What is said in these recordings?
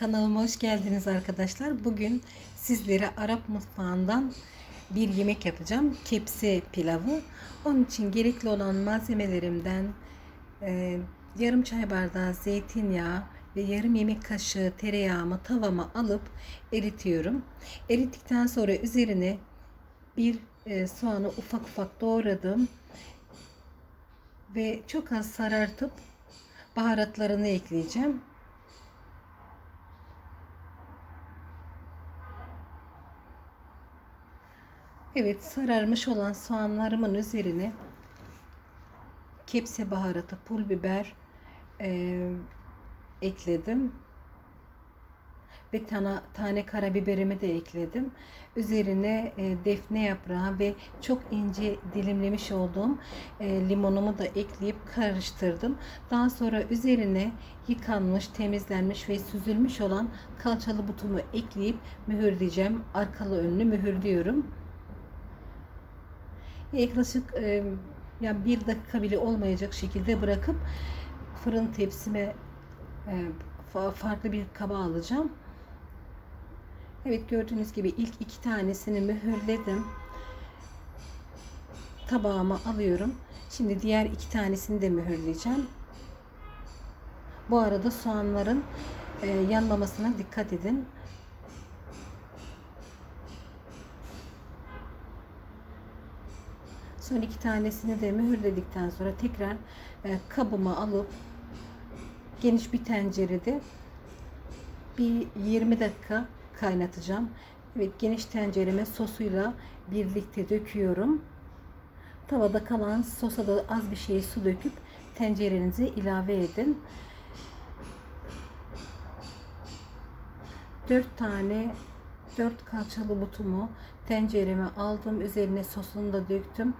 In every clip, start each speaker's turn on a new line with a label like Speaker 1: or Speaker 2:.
Speaker 1: Kanalıma hoş geldiniz arkadaşlar. Bugün sizlere Arap mutfağından bir yemek yapacağım. Kepse pilavı. Onun için gerekli olan malzemelerimden e, yarım çay bardağı zeytinyağı ve yarım yemek kaşığı tereyağımı tavama alıp eritiyorum. Erittikten sonra üzerine bir e, soğanı ufak ufak doğradım ve çok az sarartıp baharatlarını ekleyeceğim. Evet sararmış olan soğanlarımın üzerine kepse baharatı, pul biber e, ekledim. Ve tane, tane karabiberimi de ekledim. Üzerine e, defne yaprağı ve çok ince dilimlemiş olduğum e, limonumu da ekleyip karıştırdım. Daha sonra üzerine yıkanmış, temizlenmiş ve süzülmüş olan kalçalı butumu ekleyip mühürleyeceğim. Arkalı önlü mühürlüyorum. Yaklaşık e, yani bir dakika bile olmayacak şekilde bırakıp fırın tepsime e, farklı bir kaba alacağım. Evet gördüğünüz gibi ilk iki tanesini mühürledim. Tabağıma alıyorum. Şimdi diğer iki tanesini de mühürleyeceğim. Bu arada soğanların e, yanmamasına dikkat edin. Son iki tanesini de mühürledikten sonra tekrar e, kabıma alıp geniş bir tencerede bir 20 dakika kaynatacağım. Evet geniş tencereme sosuyla birlikte döküyorum. Tavada kalan sosa da az bir şey su döküp tencerenize ilave edin. 4 tane 4 kalçalı butumu tencereme aldım. Üzerine sosunu da döktüm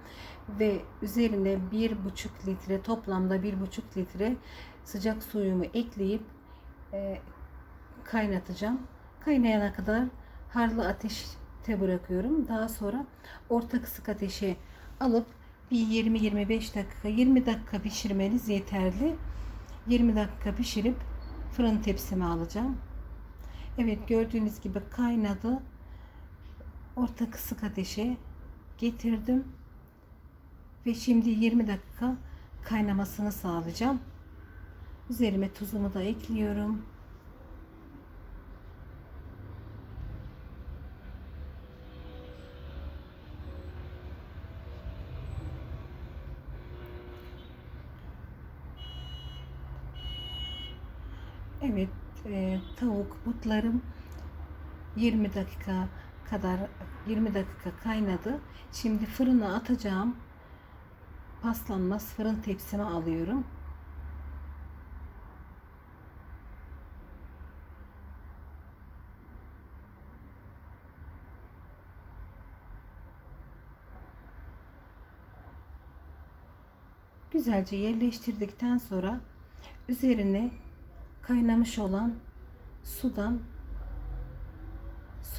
Speaker 1: ve üzerine 1,5 litre toplamda 1,5 litre sıcak suyumu ekleyip e, kaynatacağım. Kaynayana kadar harlı ateşte bırakıyorum. Daha sonra orta kısık ateşe alıp bir 20-25 dakika 20 dakika pişirmeniz yeterli. 20 dakika pişirip fırın tepsime alacağım. Evet gördüğünüz gibi kaynadı. Orta kısık ateşe getirdim. Ve şimdi 20 dakika kaynamasını sağlayacağım. Üzerime tuzumu da ekliyorum. Evet, e, tavuk butlarım 20 dakika kadar 20 dakika kaynadı. Şimdi fırına atacağım. Paslanmaz fırın tepsime alıyorum. Güzelce yerleştirdikten sonra üzerine kaynamış olan sudan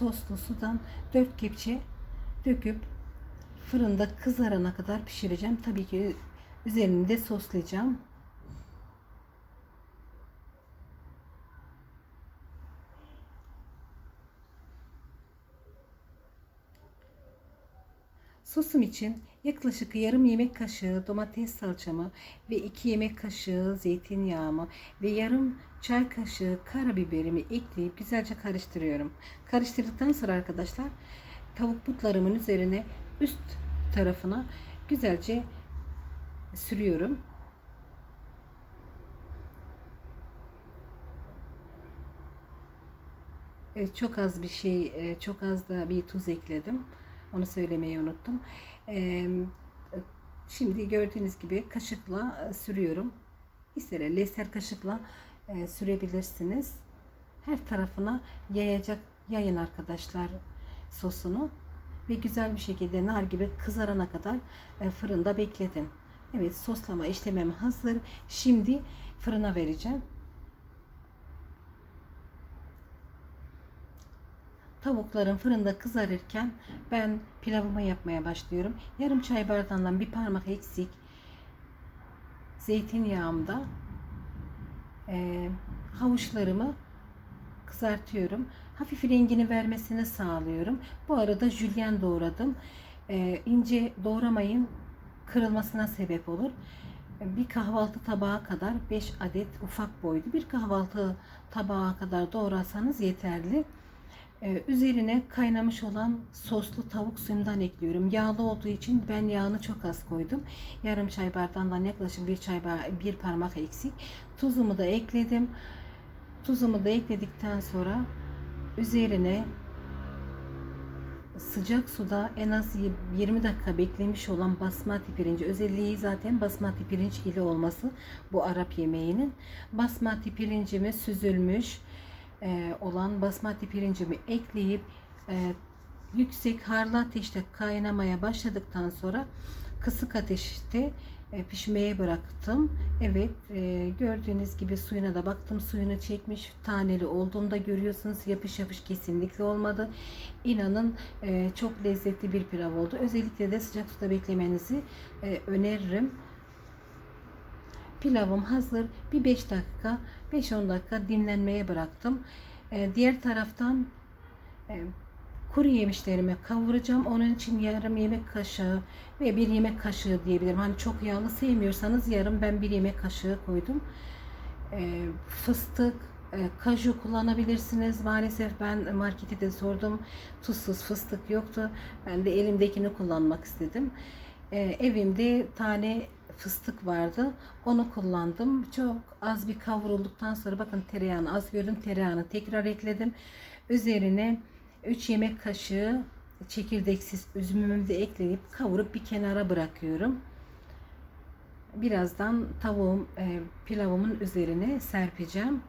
Speaker 1: soslu sudan 4 kepçe döküp fırında kızarana kadar pişireceğim. Tabii ki üzerini de soslayacağım. Sosum için yaklaşık yarım yemek kaşığı domates salçamı ve 2 yemek kaşığı zeytinyağımı ve yarım çay kaşığı karabiberimi ekleyip güzelce karıştırıyorum. Karıştırdıktan sonra arkadaşlar tavuk butlarımın üzerine üst tarafına güzelce sürüyorum. Evet, çok az bir şey, çok az da bir tuz ekledim. Onu söylemeyi unuttum. Şimdi gördüğünüz gibi kaşıkla sürüyorum. İster leser kaşıkla sürebilirsiniz. Her tarafına yayacak yayın arkadaşlar sosunu ve güzel bir şekilde nar gibi kızarana kadar fırında bekletin. Evet soslama işlemim hazır. Şimdi fırına vereceğim. Tavukların fırında kızarırken ben pilavımı yapmaya başlıyorum. Yarım çay bardağından bir parmak eksik zeytinyağımda e, havuçlarımı kızartıyorum. Hafif rengini vermesini sağlıyorum. Bu arada jülyen doğradım. Ee, ince doğramayın kırılmasına sebep olur. Bir kahvaltı tabağı kadar 5 adet ufak boylu bir kahvaltı tabağı kadar doğrasanız yeterli. Ee, üzerine kaynamış olan soslu tavuk suyundan ekliyorum. Yağlı olduğu için ben yağını çok az koydum. Yarım çay bardağından yaklaşık bir çay bir parmak eksik. Tuzumu da ekledim. Tuzumu da ekledikten sonra üzerine sıcak suda en az 20 dakika beklemiş olan basmati pirinci özelliği zaten basmati pirinç ile olması bu Arap yemeğinin basmati pirincimi süzülmüş e, olan basmati pirincimi ekleyip e, yüksek harlı ateşte kaynamaya başladıktan sonra kısık ateşte e, pişmeye bıraktım. Evet e, gördüğünüz gibi suyuna da baktım suyunu çekmiş taneli olduğunda görüyorsunuz yapış yapış kesinlikle olmadı. İnanın e, çok lezzetli bir pilav oldu. Özellikle de sıcak suda beklemenizi e, öneririm. Pilavım hazır. Bir 5 dakika 5-10 dakika dinlenmeye bıraktım. E, diğer taraftan e, kuru yemişlerimi kavuracağım. Onun için yarım yemek kaşığı ve bir yemek kaşığı diyebilirim. Hani çok yağlı sevmiyorsanız yarım ben bir yemek kaşığı koydum. E, fıstık, e, kaju kullanabilirsiniz. Maalesef ben markete de sordum. Tuzsuz fıstık yoktu. Ben de elimdekini kullanmak istedim. E, evimde tane fıstık vardı. Onu kullandım. Çok az bir kavrulduktan sonra bakın tereyağını az gördüm. Tereyağını tekrar ekledim. Üzerine 3 yemek kaşığı çekirdeksiz üzümümü de ekleyip kavurup bir kenara bırakıyorum. Birazdan tavuğum e, pilavımın üzerine serpeceğim.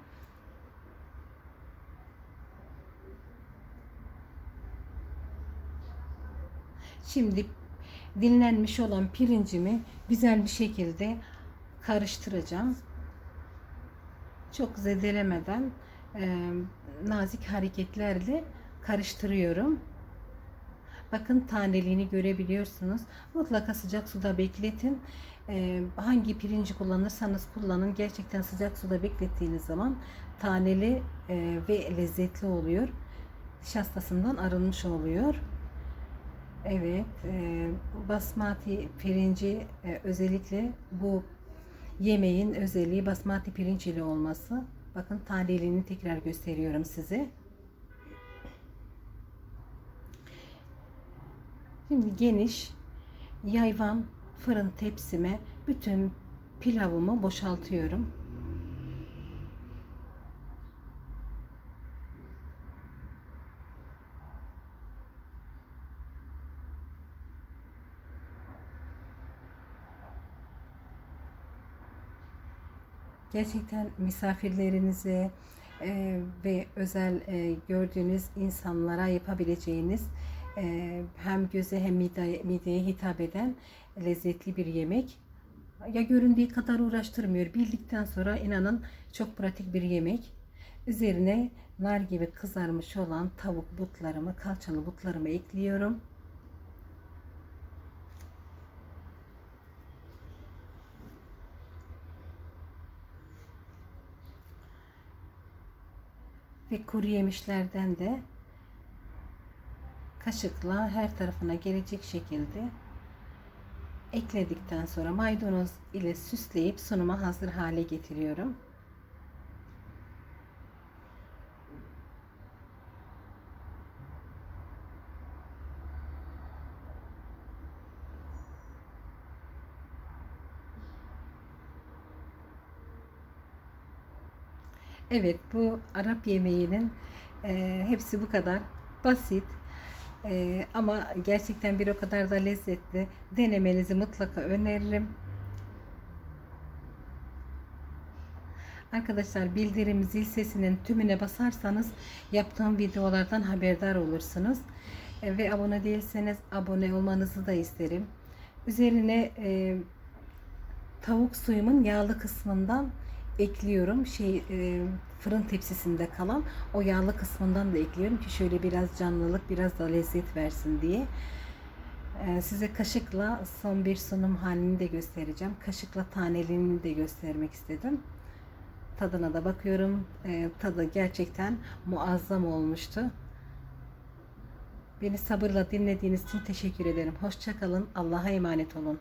Speaker 1: Şimdi dinlenmiş olan pirincimi güzel bir şekilde karıştıracağım. Çok zedelemeden e, nazik hareketlerle karıştırıyorum. Bakın taneliğini görebiliyorsunuz. Mutlaka sıcak suda bekletin. Ee, hangi pirinci kullanırsanız kullanın. Gerçekten sıcak suda beklettiğiniz zaman taneli e, ve lezzetli oluyor. Nişastasından arınmış oluyor. Evet, e, basmati pirinci e, özellikle bu yemeğin özelliği basmati pirinç ile olması. Bakın taneliğini tekrar gösteriyorum size. Şimdi geniş yayvan fırın tepsime bütün pilavımı boşaltıyorum. Gerçekten misafirlerinize e, ve özel e, gördüğünüz insanlara yapabileceğiniz e, hem göze hem mideye, mideye hitap eden lezzetli bir yemek. Ya göründüğü kadar uğraştırmıyor. Bildikten sonra inanın çok pratik bir yemek. Üzerine nar gibi kızarmış olan tavuk butlarımı, kalçalı butlarımı ekliyorum. Ve kuru yemişlerden de kaşıkla her tarafına gelecek şekilde ekledikten sonra maydanoz ile süsleyip sunuma hazır hale getiriyorum. Evet bu Arap yemeğinin e, hepsi bu kadar basit ee, ama gerçekten bir o kadar da lezzetli. Denemenizi mutlaka öneririm. Arkadaşlar bildirim zil sesinin tümüne basarsanız yaptığım videolardan haberdar olursunuz. Ee, ve abone değilseniz abone olmanızı da isterim. Üzerine e, tavuk suyumun yağlı kısmından ekliyorum. Şey e, fırın tepsisinde kalan o yağlı kısmından da ekliyorum ki şöyle biraz canlılık, biraz da lezzet versin diye. E, size kaşıkla son bir sunum halini de göstereceğim. Kaşıkla taneliğini de göstermek istedim. tadına da bakıyorum. Ee, tadı gerçekten muazzam olmuştu. Beni sabırla dinlediğiniz için teşekkür ederim. Hoşçakalın. Allah'a emanet olun.